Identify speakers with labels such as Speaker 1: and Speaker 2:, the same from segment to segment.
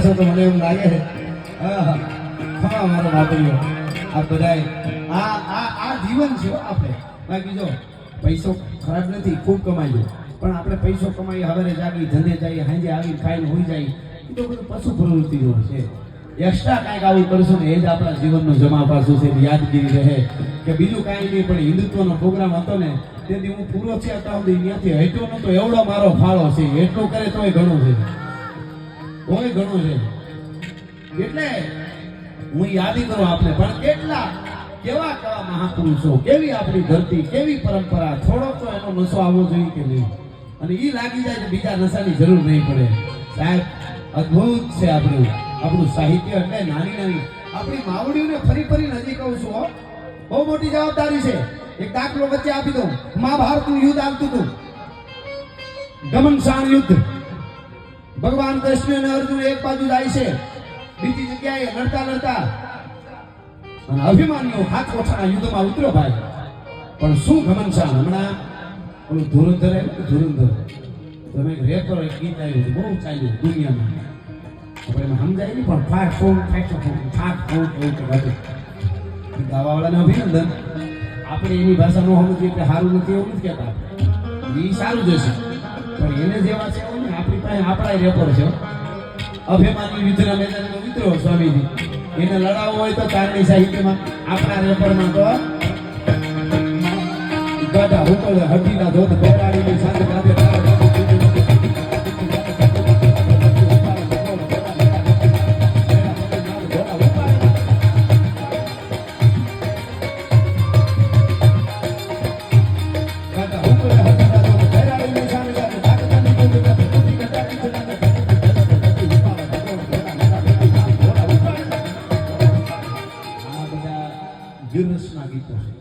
Speaker 1: છો તો મને એવું લાગે. છે હા. હા, મારો વાપરીઓ આ બધાય આ આ આ જીવન છે આપણે. બાકી જો, પૈસો ખરાબ નથી, ખૂબ કમાઈ પણ આપણે પૈસો કમાઈ હવે જાગી ધંધે જાય હાંજે આવી ખાઈને હોઈ જાય. એ તો બધું પશુ પ્રવૃત્તિઓ છે. એક્સ્ટ્રા કાંઈક આવું કરશું ને એ જ આપણા જીવનનું જમા પાસું છે, યાદગીરી રહે. કે બીજું કાંઈ નહીં, પણ હિન્દુત્વનો પ્રોગ્રામ હતો ને, તેથી હું પૂરો છે અત્યાર સુધી ત્યાંથી હટ્યો નહોતો. એવડો મારો ફાળો છે. એટલું કરે તોય ઘણું છે. તોય ઘણું છે. એટલે હું યાદી કરું આપને, પણ કેટલા, કેવા કેવા મહાપુરુષો, કેવી આપણી ધરતી, કેવી પરંપરા, થોડો તો એનો નશો આવવો જોઈએ કે નહીં? અને એ લાગી જાય બીજા નશાની જરૂર નહીં પડે. સાહેબ, અદ્ભુત છે આપણું આપણું સાહિત્ય એટલે નાની નાની. આપણી માવડીઓને ફરી ફરી નજીક કહું છું બહુ મોટી જવાબદારી છે. એક દાખલો વચ્ચે આપી દઉં. મહાભારતનું યુદ્ધ આવતું હતું. ગમનસાણ યુદ્ધ. ભગવાન કૃષ્ણ અને અર્જુન એક બાજુ જાય છે. બીજી જગ્યાએ લડતા લડતા અને અભિમાનીઓ હાથ ઓછાના યુદ્ધમાં ઉતર્યો ભાઈ. પણ શું ઘમનસાણ હમણાં ઓલું ધુરંધર ધુરંધર. તમે રે કરો એક ગીત આવ્યું બહુ ચાલ્યું દુનિયામાં. આપણે એમાં સમજાય નહીં, પણ ફાટ ફોન ફાટ ફોન ફાટ ફોન એવું કે બધું ગાવાવાળાને અભિનંદન. આપણે એની ભાષા ન સમજીએ કે સારું નથી, એવું નથી કહેતા. એ સારું જશે પણ એને જેવા છે આપણી પાસે આપણા રેપર છે. અભિમાની વિદ્રા મેદાનમાં મિત્રો, સ્વામીજી. એને લડાવવો હોય તો ચારણી સાહિત્યમાં આપણા રેપરમાં તો ગાડા હુકલ હટીના ધોધ બેરાડીની સાથે ગાદે ગિરસના ગીતો છે.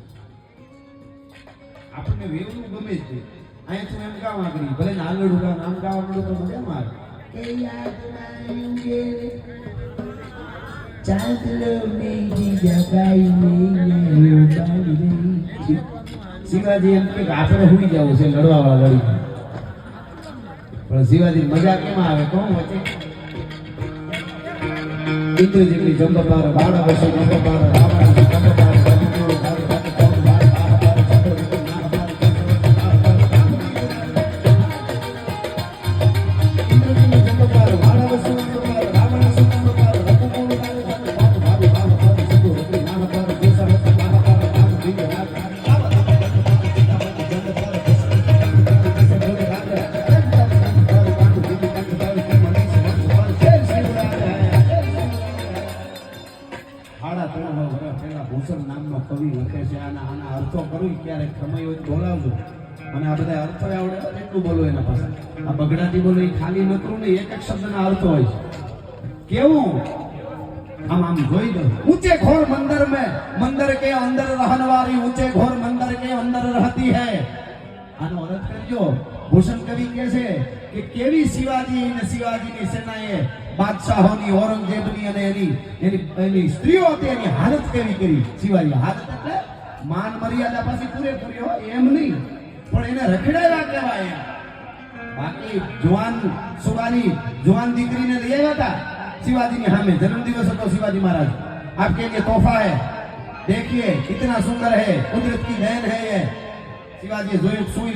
Speaker 1: આપણને વેવનું ગમે છે. અહીંયાથી એમ ગાવા કરી ભલે નાલડું ગાવ નામ ગાવા મળો તો મજા
Speaker 2: માર. ઉપાડી
Speaker 1: શિવાજી એમ કે આપણે હુઈ જવું છે લડવા વાળી પણ શિવાજી મજા કેમ આવે? કોણ વચ્ચે ઇન્દ્ર જેટલી જંબપાર બાળા વર્ષે જંબપાર મારા ત્રણ વર્ષ પહેલા ભૂષણ નામનો કવિ લખે છે. આના આના અર્થો કરવી ક્યારેક સમય હોય બોલાવજો. મને આ બધા અર્થો આવડે એટલું બોલો એના પાસે. આ બગડાથી બોલો એ ખાલી નકરું નહીં, એક એક શબ્દના અર્થો હોય છે. કેવું? આમ આમ જોઈ દો ઊંચે ઘોર મંદિર મે, મંદિર કે અંદર રહનવારી, ઊંચે ઘોર મંદિર કે અંદર રહતી હૈ. આનો અર્થ કરજો. ભૂષણ કવિ કહે છે કે કેવી શિવાજી અને શિવાજીની સેનાએ બાદશાહોની ઔરંગઝેબની અને એની એની એની સ્ત્રીઓ હતી એની હાલત કેવી કરી શિવાજી હાલત એટલે માન મર્યાદા પાછી પૂરેપૂરી હોય એમ નહીં પણ એને રખડાવ્યા કહેવાય એમ બાકી જુવાન સુવાની જુવાન દીકરીને લઈ આવ્યા હતા शिवाजी ने हमें जन्मदिवस હતો शिवाजी महाराज आपके लिए तोहफा है देखिए कितना सुंदर है कुदरत की देन है ये शिवाजी જોયું સુઈ